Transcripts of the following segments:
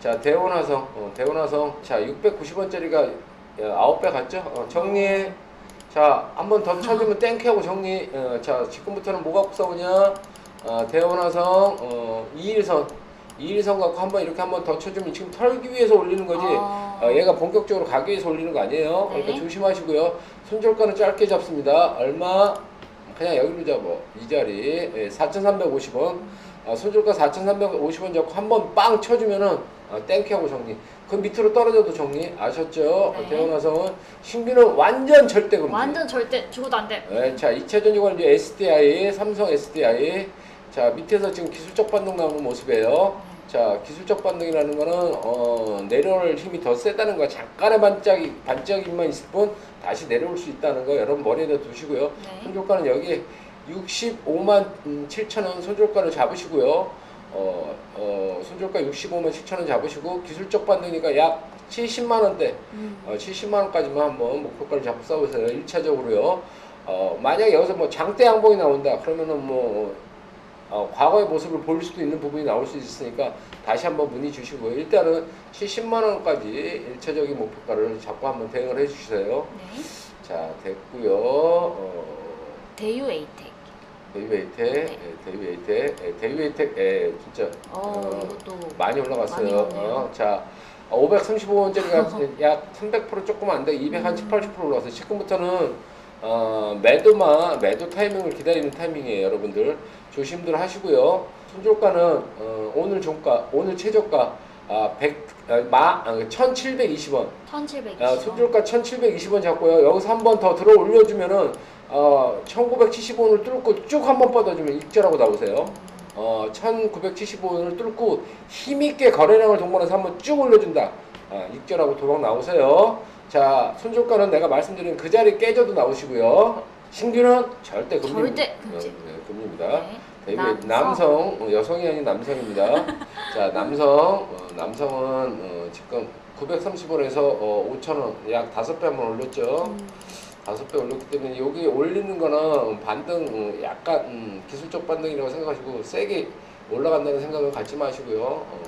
자 대원화성 어, 대원화성. 자 690원짜리가 9배 갔죠? 어, 정리해 자 한 번 더 쳐주면 땡큐하고 정리. 어, 자 지금부터는 뭐 갖고 싸우냐? 어, 대원화성 어, 2일선. 2일선 갖고 한 번 이렇게 한 번 더 쳐주면 지금 털기 위해서 올리는 거지. 어. 어, 얘가 본격적으로 가기 위해서 올리는 거 아니에요? 네. 그러니까 조심하시고요. 손절가는 짧게 잡습니다. 얼마 그냥 여기로 잡어 이 자리 예, 4,350원 아, 손절가 4,350원 잡고 한 번 빵 쳐주면은 아, 땡큐하고 정리. 그 밑으로 떨어져도 정리. 아셨죠? 네. 대원화성은 신규는 완전 절대 금지. 완전 절대 죽어도 안 돼. 네, 자 2차 전지관 이제 SDI, 삼성 SDI. 자 밑에서 지금 기술적 반등 나오는 모습이에요. 자 기술적 반등이라는 거는 어, 내려올 힘이 더 세다는 거 잠깐의 반짝이 반짝임만 있을 뿐 다시 내려올 수 있다는 거 여러분 머리에다 두시고요. 네. 손절가는 여기 65만 7천 원 손절가를 잡으시고요. 어, 어, 손절가 65만 7천 원 잡으시고 기술적 반등이니까 약 70만 원대, 음. 어, 70만 원까지만 한번 목표가를 잡고 싸우세요. 1차적으로요. 어, 만약에 여기서 뭐 장대 양봉이 나온다 그러면은 뭐 어, 과거의 모습을 볼 수도 있는 부분이 나올 수 있으니까 다시 한번 문의 주시고요. 일단은 70만 원까지 1차적인 목표가를 잡고 한번 대응을 해주세요. 네. 자 됐고요. 어, 대유 에이텍. 데이웨이텍, 네. 예, 데이웨이텍, 예, 데이웨이텍, 예, 진짜 어, 어, 이것도 많이 올라갔어요. 올랐네요. 어, 자, 535원짜리가 약 300% 조금 안 돼, 200한 7, 80% 올라왔어요. 지금부터는 어, 매도만 매도 타이밍을 기다리는 타이밍이에요, 여러분들 조심들 하시고요. 손절가는 어, 오늘 종가, 오늘 최저가 아, 100, 아, 마, 아, 1,720원. 1720. 아, 손절가 1,720원 잡고요. 여기서 한 번 더 들어 올려주면은 어, 1,975원을 뚫고 쭉 한 번 뻗어주면 익절하고 나오세요. 어, 1,975원을 뚫고 힘있게 거래량을 동반해서 한번 쭉 올려준다. 아, 익절하고 도망 나오세요. 자, 손절가는 내가 말씀드린 그 자리 깨져도 나오시고요. 신규는 절대 금리입니다. 절대 금지. 어, 네, 금리입니다. 네. 데이비 남성. 남성, 어, 여성이 아닌 남성입니다. 자 남성 어, 남성은 어, 지금 930원에서 어, 5,000원 약 다섯 배 한번 올렸죠. 음. 다섯 배 올렸기 때문에 여기 올리는 거는 반등 음, 약간 음, 기술적 반등이라고 생각하시고 세게 올라간다는 생각은 갖지 마시고요. 어,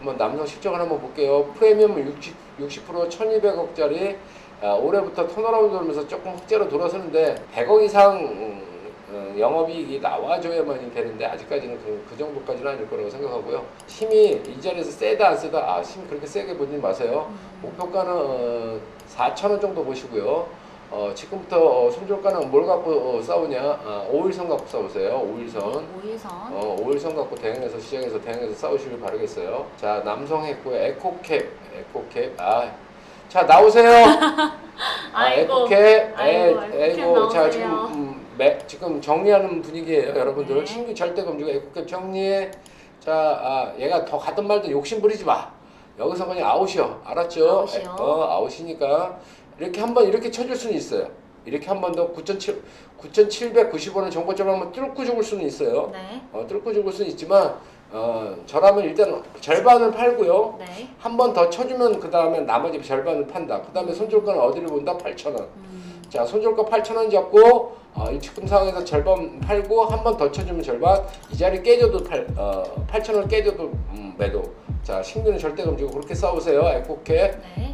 한번 남성 실적을 한번 볼게요. 프리미엄 60, 60% 1,200억짜리 아, 올해부터 턴어라운드 돌면서 조금 흑자로 돌아서는데 100억 이상 음, 어, 영업이익이 나와줘야만이 되는데 아직까지는 그, 그 정도까지는 아닐 거라고 생각하고요. 힘이 이 자리에서 세다 안 세다 아, 힘 그렇게 세게 보지 마세요. 음. 목표가는 어, 4,000원 정도 보시고요. 어, 지금부터 어, 손절가는 뭘 갖고 어, 싸우냐? 아, 5일선 갖고 싸우세요. 5일선. 오일선. 어, 5일선 갖고 대응해서 시장에서 대응해서 싸우시길 바라겠어요. 자, 남성 했고요. 에코캡. 에코캡. 아. 자, 나오세요. 아, 아이고. 에코캡. 아이고, 에, 에코캡 에이고. 자, 나오세요. 지금 음, 매, 지금 정리하는 분위기예요, 여러분들. 네. 신규 절대 금지고 에코캡 정리해. 자, 아, 얘가 더 가든 말든 욕심 부리지 마. 여기서 그냥 아웃이요. 알았죠? 아웃이요. 에, 어, 아웃이니까 이렇게 한번 이렇게 쳐줄 수는 있어요. 이렇게 한 번 더 9,700 9,790원을 정보점 한번 뚫고 죽을 수는 있어요. 네. 어, 뚫고 죽을 수는 있지만 어, 저라면 일단 절반을 팔고요. 네. 한 번 더 쳐주면 그 다음에 나머지 절반을 판다. 그 다음에 손절가는 어디를 본다? 8,000원. 음. 자, 손절가 8,000원 잡고 어, 이 지금 상황에서 절반 팔고 한 번 더 쳐주면 절반 이 자리 깨져도 팔, 어, 8,000원 깨져도 음, 매도. 자, 신규는 절대 금지고 그렇게 싸우세요. 에코케. 네.